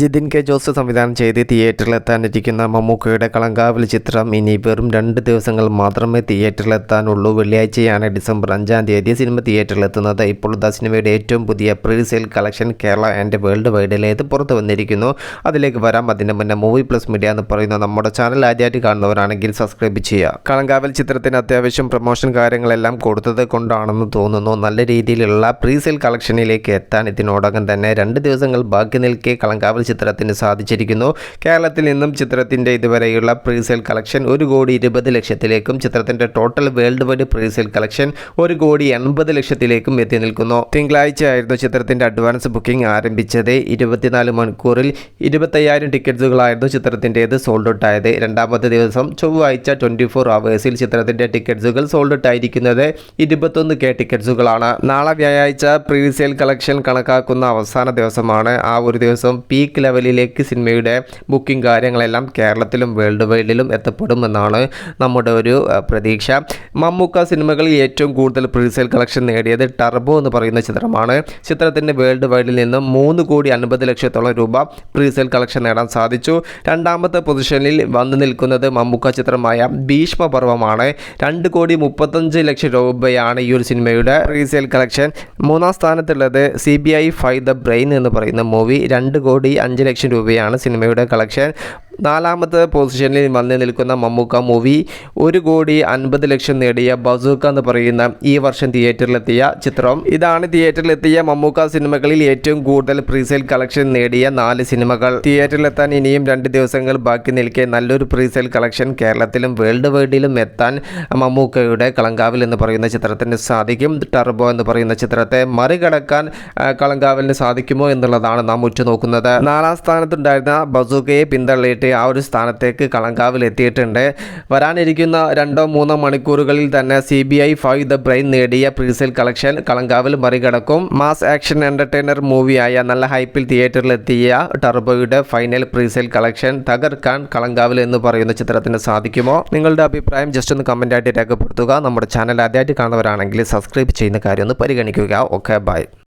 Jithin K Jose സംവിധാനം ചെയ്ത് തിയേറ്ററിലെത്താനിരിക്കുന്ന മമ്മൂക്കയുടെ കളങ്കാവൽ ചിത്രം ഇനി വെറും രണ്ട് ദിവസങ്ങൾ മാത്രമേ തിയേറ്ററിലെത്താനുള്ളൂ. വെള്ളിയാഴ്ചയാണ് ഡിസംബർ അഞ്ചാം തീയതി സിനിമ തിയേറ്ററിലെത്തുന്നത്. ഇപ്പോൾ ദ സിനിമയുടെ ഏറ്റവും പുതിയ pre sale collection Kerala and world വൈഡിലേത് പുറത്തു വന്നിരിക്കുന്നു. അതിലേക്ക് വരാം. അതിന് മുന്നേ മൂവി പ്ലസ് മീഡിയ എന്ന് പറയുന്ന നമ്മുടെ ചാനൽ ആദ്യമായിട്ട് കാണുന്നവരാണെങ്കിൽ സബ്സ്ക്രൈബ് ചെയ്യുക. കളങ്കാവൽ ചിത്രത്തിന് അത്യാവശ്യം പ്രൊമോഷൻ കാര്യങ്ങളെല്ലാം കൊടുത്തത് കൊണ്ടാണെന്ന് തോന്നുന്നു. നല്ല രീതിയിലുള്ള പ്രീ സെയിൽ കളക്ഷനിലേക്ക് എത്താൻ ഇതിനോടകം തന്നെ രണ്ട് ദിവസങ്ങൾ ബാക്കി നിൽക്കെ കളങ്കാവൽ ചിത്രത്തിന് സാധിച്ചിരിക്കുന്നു. കേരളത്തിൽ നിന്നും ചിത്രത്തിന്റെ ഇതുവരെയുള്ള പ്രീസെയിൽ കളക്ഷൻ ഒരു കോടി ഇരുപത് ലക്ഷത്തിലേക്കും ചിത്രത്തിന്റെ total world wide presale collection ഒരു കോടി എൺപത് ലക്ഷത്തിലേക്കും എത്തി നിൽക്കുന്നു. തിങ്കളാഴ്ചയായിരുന്നു ചിത്രത്തിന്റെ അഡ്വാൻസ് ബുക്കിംഗ് ആരംഭിച്ചത്. ഇരുപത്തിനാല് മണിക്കൂറിൽ ഇരുപത്തയ്യായിരം ടിക്കറ്റ്സുകളായിരുന്നു ചിത്രത്തിന്റേത് സോൾഡ് ഔട്ട് ആയത്. രണ്ടാമത്തെ ദിവസം ചൊവ്വാഴ്ച ട്വന്റി ഫോർ അവേഴ്സിൽ ചിത്രത്തിന്റെ ടിക്കറ്റ്സുകൾ സോൾഡ് ഔട്ട് ആയിരിക്കുന്നത് ഇരുപത്തൊന്ന് കെ ടിക്കറ്റ്സുകളാണ് നാളെ വ്യാഴാഴ്ച പ്രീസെയിൽ കളക്ഷൻ കണക്കാക്കുന്ന അവസാന ദിവസമാണ്. ആ ഒരു ദിവസം പീക്ക് ലെവലിലേക്ക് സിനിമയുടെ ബുക്കിംഗ് കാര്യങ്ങളെല്ലാം കേരളത്തിലും വേൾഡ് വൈഡിലും എത്തപ്പെടുമെന്നാണ് നമ്മുടെ ഒരു പ്രതീക്ഷ. മമ്മൂക്ക സിനിമകളിൽ ഏറ്റവും കൂടുതൽ പ്രീസെയിൽ കളക്ഷൻ നേടിയത് ടർബോ എന്ന് പറയുന്ന ചിത്രമാണ്. ചിത്രത്തിന് വേൾഡ് വൈഡിൽ നിന്നും മൂന്ന് കോടി അൻപത് ലക്ഷത്തോളം രൂപ പ്രീസെയിൽ കളക്ഷൻ നേടാൻ സാധിച്ചു. രണ്ടാമത്തെ പൊസിഷനിൽ വന്നു നിൽക്കുന്നത് മമ്മൂക്ക ചിത്രമായ ഭീഷ്മപർവമാണ് രണ്ട് കോടി മുപ്പത്തഞ്ച് ലക്ഷം രൂപയാണ് ഈ ഒരു സിനിമയുടെ റീസെയിൽ കളക്ഷൻ മൂന്നാം സ്ഥാനത്തുള്ളത് C B I five the brain എന്ന് പറയുന്ന മൂവി. രണ്ട് കോടി അഞ്ച് ലക്ഷം രൂപയാണ് സിനിമയുടെ കളക്ഷൻ. നാലാമത്തെ പൊസിഷനിൽ വന്നു നിൽക്കുന്ന മമ്മൂക്ക മൂവി ഒരു കോടി അൻപത് ലക്ഷം നേടിയ ബസൂക്ക എന്ന് പറയുന്ന ഈ വർഷം തിയേറ്ററിലെത്തിയ ചിത്രം. ഇതാണ് തിയേറ്ററിലെത്തിയ മമ്മൂക്ക സിനിമകളിൽ ഏറ്റവും കൂടുതൽ പ്രീസെയിൽ കളക്ഷൻ നേടിയ നാല് സിനിമകൾ. തിയേറ്ററിലെത്താൻ ഇനിയും രണ്ട് ദിവസങ്ങൾ ബാക്കി നിൽക്കെ നല്ലൊരു പ്രീസെയിൽ കളക്ഷൻ കേരളത്തിലും വേൾഡ് വൈഡിലും എത്താൻ മമ്മൂക്കയുടെ കളങ്കാവിൽ എന്ന് പറയുന്ന ചിത്രത്തിന് സാധിക്കും. ടർബോ എന്ന് പറയുന്ന ചിത്രത്തെ മറികടക്കാൻ കളങ്കാവലിന് സാധിക്കുമോ എന്നുള്ളതാണ് നാം ഉറ്റുനോക്കുന്നത്. നാലാം സ്ഥാനത്തുണ്ടായിരുന്ന ബസൂക്കയെ പിന്തള്ളിയിട്ട് ആ ഒരു സ്ഥാനത്തേക്ക് കളങ്കാവിൽ എത്തിയിട്ടുണ്ട് വരാനിരിക്കുന്ന രണ്ടോ മൂന്നോ മണിക്കൂറുകളിൽ തന്നെ C B I five the brain നേടിയ പ്രീസെയിൽ കളക്ഷൻ കളങ്കാവിൽ മറികടക്കും. മാസ് ആക്ഷൻ എന്റർടൈനർ മൂവിയായ നല്ല ഹൈപ്പിൽ തിയേറ്ററിലെത്തിയ ടർബോയുടെ ഫൈനൽ പ്രീസെയിൽ കളക്ഷൻ തകർക്കാൻ കളങ്കാവിൽ എന്ന് പറയുന്ന ചിത്രത്തിന് സാധിക്കുമോ? നിങ്ങളുടെ അഭിപ്രായം ജസ്റ്റ് ഒന്ന് കമന്റ് ആയിട്ട് രേഖപ്പെടുത്തുക. നമ്മുടെ ചാനൽ ആദ്യമായിട്ട് കാണുന്നവരാണെങ്കിൽ സബ്സ്ക്രൈബ് ചെയ്യുന്ന കാര്യം ഒന്ന് പരിഗണിക്കുക. Okay bye